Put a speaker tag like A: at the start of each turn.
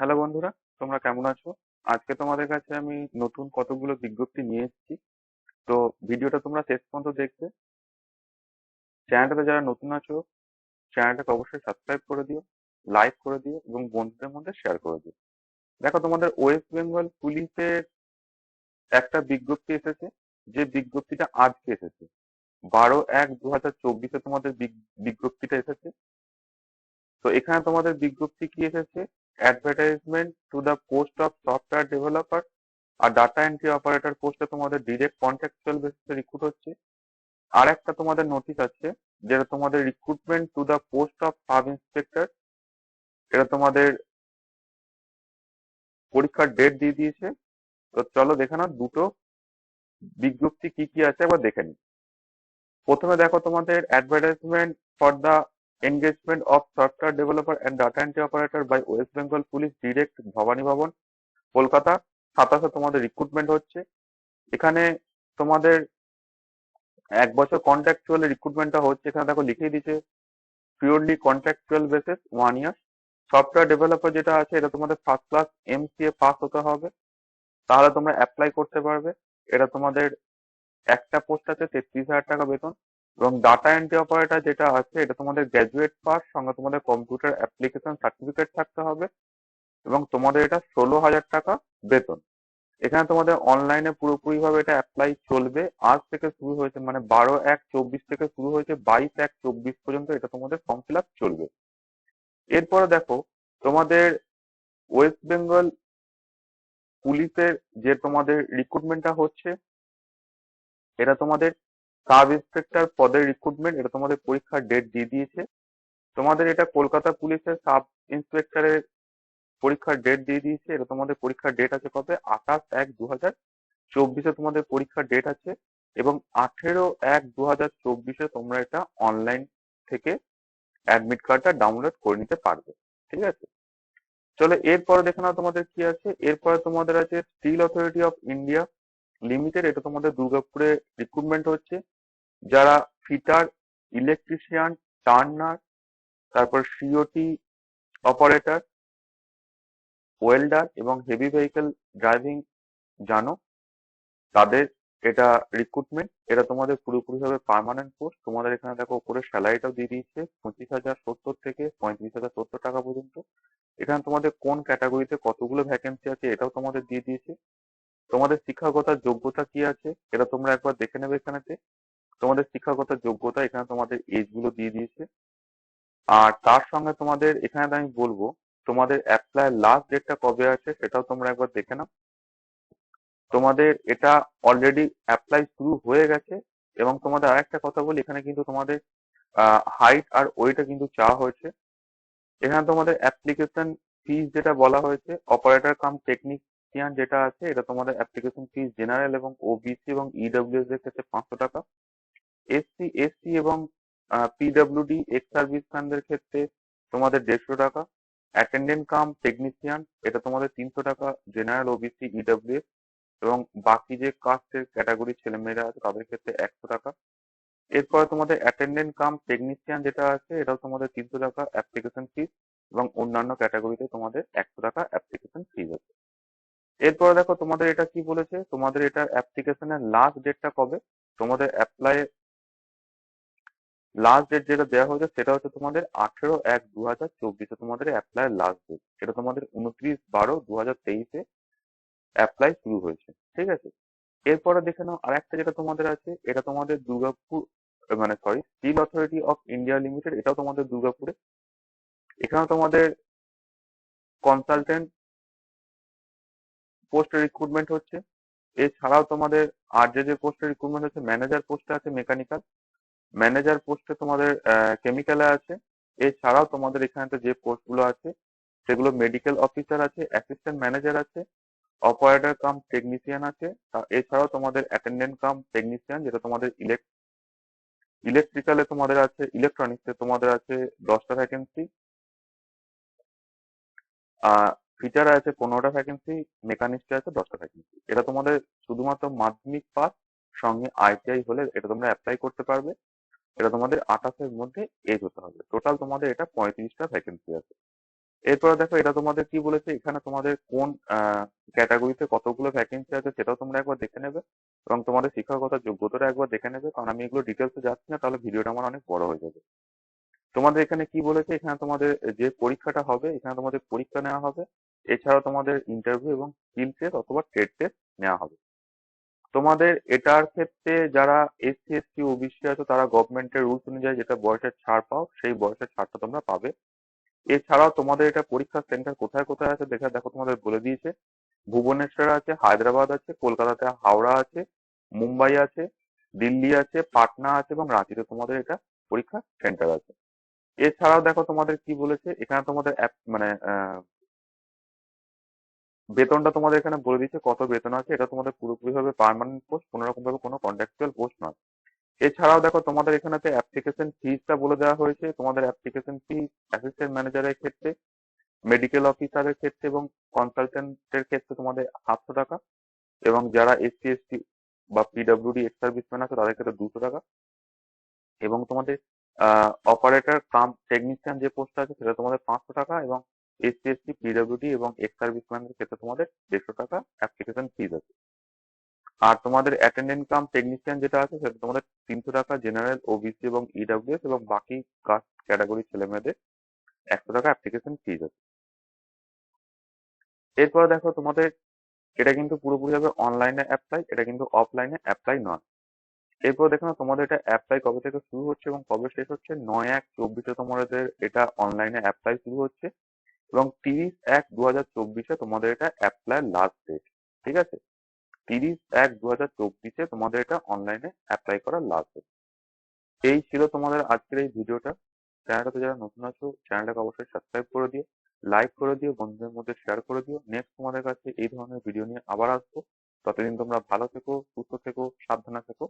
A: Hello বন্ধুরা, তোমরা কেমন আছো? আজকে তোমাদের কাছে আমি নতুন কতগুলো বিজ্ঞপ্তি নিয়ে এসেছি। তো ভিডিওটা তোমরা শেষ পর্যন্ত দেখবে। চ্যানেলটাতে যারা নতুন আছো, চ্যানেলটাকে অবশ্যই সাবস্ক্রাইব করে দিও, লাইক করে দিও এবং বন্ধুদের মধ্যে শেয়ার করে দিও। দেখো, তোমাদের ওয়েস্ট বেঙ্গল পুলিশের একটা বিজ্ঞপ্তি এসেছে, যে বিজ্ঞপ্তিটা আজকে এসেছে। বারো এক দু হাজার চব্বিশে তোমাদের বিজ্ঞপ্তিটা এসেছে। তো এখানে তোমাদের বিজ্ঞপ্তি কি এসেছে? Advertisement to the post of software developer R data entry operator পোস্টে তোমাদের ডিরেক্ট কন্ট্রাকচুয়াল বেসিসে হচ্ছে। আর তোমাদের নোটিশ আছে, যেটা তোমাদের recruitment to the post of sub inspector এটা তোমাদের পরীক্ষার ডেট দিয়ে দিয়েছে। তো চলো দেখে নাও দুটো বিজ্ঞপ্তি কি কি আছে, একবার দেখে নিই। প্রথমে দেখো তোমাদের advertisement for the engagement of software developer and data entry operator by West Bengal police direct Bhabani Bhaban Kolkata সাতাশে তোমাদের রিক্রুটমেন্ট হচ্ছে। এখানে তোমাদের এক বছর কন্ট্রাকচুয়াল রিক্রুটমেন্টটা হচ্ছে। এখানে দেখো লিখেই দিচ্ছে purely contractual basis one year software developer যেটা আছে, এটা তোমাদের ফার্স্ট ক্লাস এমসিএ পাস হতে হবে। তাহলে তোমরা অ্যাপ্লাই করতে পারবে। এটা তোমাদের একটা পোস্ট আছে, তেত্রিশ হাজার টাকা বেতন। এবং ডাটা এন্ট্রি অপারেটর যেটা আছে, এটা তোমাদের গ্র্যাজুয়েট পাস সঙ্গে তোমাদের কম্পিউটার অ্যাপ্লিকেশন সার্টিফিকেট থাকতে হবে এবং তোমাদের এটা ষোলো হাজার টাকা বেতন। এখানে তোমাদের অনলাইনে পুরোপুরি ভাবে এটা অ্যাপ্লাই চলবে। আজ থেকে শুরু হয়েছে মানে বারো এক চব্বিশ থেকে শুরু হয়েছে, বাইশ এক চব্বিশ পর্যন্ত এটা তোমাদের ফর্ম ফিল আপ চলবে। এরপরে দেখো, তোমাদের ওয়েস্ট বেঙ্গল পুলিশের যে তোমাদের রিক্রুটমেন্টটা হচ্ছে, এটা তোমাদের সাব ইন্সপেক্টর পদের রিক্রুটমেন্ট এটা তোমাদের পরীক্ষার ডেট দিয়ে দিয়েছে। তোমাদের এটা কলকাতা পুলিশের সাব ইন্সপেক্টরের পরীক্ষার ডেট দিয়ে দিয়েছে। এটা তোমাদের পরীক্ষার ডেট আছে কবে? আঠাশ এক দু হাজার চব্বিশে তোমাদের পরীক্ষার ডেট আছে এবং আঠেরো এক দু হাজার চব্বিশে তোমরা এটা অনলাইন থেকে অ্যাডমিট কার্ডটা ডাউনলোড করে নিতে পারবে। ঠিক আছে? চলো, এরপরে দেখে নাও তোমাদের কি আছে। এরপরে তোমাদের আছে Steel Authority of India Limited, এটা তোমাদের দুর্গাপুরে রিক্রুটমেন্ট হচ্ছে। যারা ফিটার ইলেকট্রিশিয়ান টার্নার তারপর সিওটি অপারেটর ওয়েল্ডার এবং হেভি ভেহিকেল ড্রাইভিং জানো, তাদের এটা রিক্রুটমেন্ট এটা তোমাদের পুরোপুরিভাবে পার্মানেন্ট পোস্ট তোমাদের এখানে দেখো উপরে স্যালারিটাও দিয়ে দিয়েছে, পঁচিশ হাজার সত্তর থেকে পঁয়ত্রিশ হাজার সত্তর টাকা পর্যন্ত। এখানে তোমাদের কোন ক্যাটাগরিতে কতগুলো ভ্যাকেন্সি আছে এটাও তোমাদের দিয়ে দিয়েছে। তোমাদের শিক্ষাগত যোগ্যতা কি আছে? এটা তোমরা একবার দেখে নেবে এখানেতে। তোমাদের শিক্ষাগত যোগ্যতা এখানে তোমাদের এজগুলো দিয়ে দিয়েছে। আর তার সঙ্গে তোমাদের এখানে আমি বলব, তোমাদের অ্যাপ্লাই লাস্ট ডেটটা কবে আছে সেটাও তোমরা একবার দেখে নাও। তোমাদের এটা অলরেডি অ্যাপ্লাই শুরু হয়ে গেছে এবং তোমাদের আরেকটা কথা বলি, এখানে কিন্তু তোমাদের হাইট আর ওয়েটা কিন্তু চাওয়া হয়েছে। এখানে তোমাদের অ্যাপ্লিকেশন ফিজ যেটা বলা হয়েছে অপারেটর কাম টেকনিশিয়ান যেটা আছে, এটা তোমাদের অ্যাপ্লিকেশন ফিস জেনারেল এবং ওবিসি এবং ইডব্লিউএস এর ক্ষেত্রে পাঁচশো টাকা। এসসি এসটি এবং পিডব্লিউডি এক্স সার্ভিস ম্যানদের ক্ষেত্রে তোমাদের দেড়শো টাকা। অ্যাটেন্ডেন্ট কাম টেকনিশিয়ান এটা তোমাদের তিনশো টাকা জেনারেল ওবিসি ইডব্লিউএস এবং বাকি যে কাস্টের ক্যাটাগরি ছেলেমেয়েরা আছে, তাদের ক্ষেত্রে একশো টাকা। এরপরে তোমাদের অ্যাটেন্ডেন্ট কাম টেকনিশিয়ান যেটা আছে, এটাও তোমাদের তিনশো টাকা অ্যাপ্লিকেশন ফিস এবং অন্যান্য ক্যাটাগরিতে তোমাদের একশো টাকা অ্যাপ্লিকেশন ফিস আছে। এরপরে দেখো তোমাদের এটা কি বলেছে? তোমাদের এটার অ্যাপ্লিকেশনের লাস্ট ডেটটা কবে? তোমাদের অ্যাপ্লাই লাস্ট ডেট যেটা দেওয়া হয়েছে সেটা হচ্ছে তোমাদের আঠেরো এক দু হাজার চব্বিশে। তোমাদের অ্যাপ্লাই লাস্ট ডেট সেটা তোমাদের উনত্রিশ বারো দু হাজার তেইশে অ্যাপ্লাই শুরু হয়েছে। ঠিক আছে? এরপরে দেখে নাও আর একটা যেটা তোমাদের আছে, এটা তোমাদের দুর্গাপুর মানে sorry Steel Authority of India Limited এটাও তোমাদের দুর্গাপুরে। এখানেও তোমাদের কনসালটেন্ট পোস্টে রিক্রুটমেন্ট হচ্ছে। এছাড়াও তোমাদের আর যে যে পোস্টে রিক্রুটমেন্ট হচ্ছে ম্যানেজার পোস্টে আছে মেকানিক্যাল ম্যানেজার পোস্টে তোমাদের কেমিক্যালে আছে। এছাড়াও তোমাদের এখানে তো যে পোস্টগুলো আছে, সেগুলো মেডিকেল অফিসার আছে অ্যাসিস্ট্যান্ট ম্যানেজার আছে অপারেটর কাম টেকনিশিয়ান আছে। এছাড়াও তোমাদের অ্যাটেন্ডেন্ট কাম টেকনিশিয়ান যেটা তোমাদের ইলেক ইলেকট্রিক্যালে তোমাদের আছে ইলেকট্রনিক্সে তোমাদের আছে দশটা ভ্যাকেন্সি ফিচারে আছে পনেরোটা ভ্যাকেন্সি মেকানিক্সে আছে দশটা ভ্যাকেন্সি এটা তোমাদের শুধুমাত্র মাধ্যমিক পাস, সঙ্গে আইটিআই হলে এটা তোমরা অ্যাপ্লাই করতে পারবে। এটা তোমাদের আঠাশের মধ্যে এজ হতে হবে। টোটাল তোমাদের এটা পঁয়ত্রিশটা ভ্যাকেন্সি আছে। এরপরে দেখো, এটা তোমাদের কি বলেছে? এখানে তোমাদের কোন ক্যাটাগরিতে কতগুলো ভ্যাকেন্সি আছে সেটাও তোমরা একবার দেখে নেবে এবং তোমাদের শিক্ষাগত যোগ্যতাটা একবার দেখে নেবে। কারণ আমি এগুলো ডিটেলসে যাচ্ছি না, তাহলে ভিডিওটা আমার অনেক বড় হয়ে যাবে। তোমাদের এখানে কি বলেছে? এখানে তোমাদের যে পরীক্ষাটা হবে, এখানে তোমাদের পরীক্ষা নেওয়া হবে। এছাড়াও তোমাদের ইন্টারভিউ এবং স্কিল টেস্ট অথবা ট্রেড টেস্ট নেওয়া হবে। তোমাদের এটার ক্ষেত্রে যারা এসসি এসটি ওবিসি আছে, তারা গভর্নমেন্টের রুলস অনুযায়ী যেটা বয়সের ছাড় পাও, সেই বয়সের ছাড়টা তোমরা পাবে। এছাড়াও তোমাদের এটা পরীক্ষার সেন্টার কোথায় কোথায় আছে দেখা দেখো তোমাদের বলে দিয়েছে। ভুবনেশ্বর আছে, হায়দ্রাবাদ আছে, কলকাতাতে হাওড়া আছে, মুম্বাই আছে, দিল্লি আছে, পাটনা আছে এবং রাঁচিতে তোমাদের এটা পরীক্ষা সেন্টার আছে। এছাড়াও দেখো তোমাদের কি বলেছে, এখানে তোমাদের মানে বেতনটা তোমাদের এখানে বলে দিচ্ছে কত বেতন আছে, এটা তোমাদের পুরোপুরি ভাবে পার্মানেন্ট পোস্ট কোনো রকম ভাবে কোনো কন্ট্রাকচুয়াল পোস্ট নয়। এছাড়াও দেখো, তোমাদের এখানেতে অ্যাপ্লিকেশন ফিজটা বলে দেওয়া হয়েছে, তোমাদের অ্যাপ্লিকেশন ফি অ্যাসিস্ট্যান্ট ম্যানেজারের ক্ষেত্রে মেডিকেল অফিসারের ক্ষেত্রে এবং কনসালটেন্টের ক্ষেত্রে তোমাদের সাতশো টাকা এবং যারা এসসি এসটি বা পিডব্লিউডি এক্স সার্ভিসম্যান আছে, তাদের ক্ষেত্রে দুশো টাকা। এবং তোমাদের অপারেটর কাম টেকনিশিয়ান যে পোস্ট আছে, সেটা তোমাদের পাঁচশো টাকা এবং এসসি এসটি পিডব্লিউডি এবং এক্স সার্ভিসম্যানদের ক্ষেত্রে তোমাদের দেড়শো টাকা অ্যাপ্লিকেশন ফিজ আছে। আর তোমাদের অ্যাটেন্ডেন্ট কাম টেকনিশিয়ান যেটা আছে, সেটা তোমাদের তিনশো টাকা জেনারেল ওবিসি এবং ইডাব্লিউএস এবং বাকি কাস্ট ক্যাটাগরি ছেলে মেয়েদের একশো টাকা অ্যাপ্লিকেশন ফিজ আছে। এরপর দেখো তোমাদের, এটা কিন্তু পুরোপুরি ভাবে অনলাইনে অ্যাপ্লাই এটা কিন্তু অফলাইনে অ্যাপ্লাই নয়। এরপর দেখো না তোমাদের এটা অ্যাপ্লাই কবে থেকে শুরু হচ্ছে এবং কবে শেষ হচ্ছে? নয় এক চব্বিশে তোমাদের এটা অনলাইনে অ্যাপ্লাই শুরু হচ্ছে। এবং তিরিশ এক দু হাজার চব্বিশে তোমাদের এটা অ্যাপ্লাই লাস্ট ডেট ঠিক আছে? তিরিশ এক দু হাজার চব্বিশে তোমাদের এটা অনলাইনে অ্যাপ্লাই করার লাস্ট ডেট এই ছিল তোমাদের আজকের এই ভিডিওটা। চ্যানেলটাতে যারা নতুন আছো, চ্যানেলটাকে অবশ্যই সাবস্ক্রাইব করে দিও লাইক করে দিও, বন্ধুদের মধ্যে শেয়ার করে দিও। নেক্সট তোমাদের কাছে এই ধরনের ভিডিও নিয়ে আবার আসব। ততদিন তোমরা ভালো থেকো, সুস্থ থেকো, সাবধানে থেকো।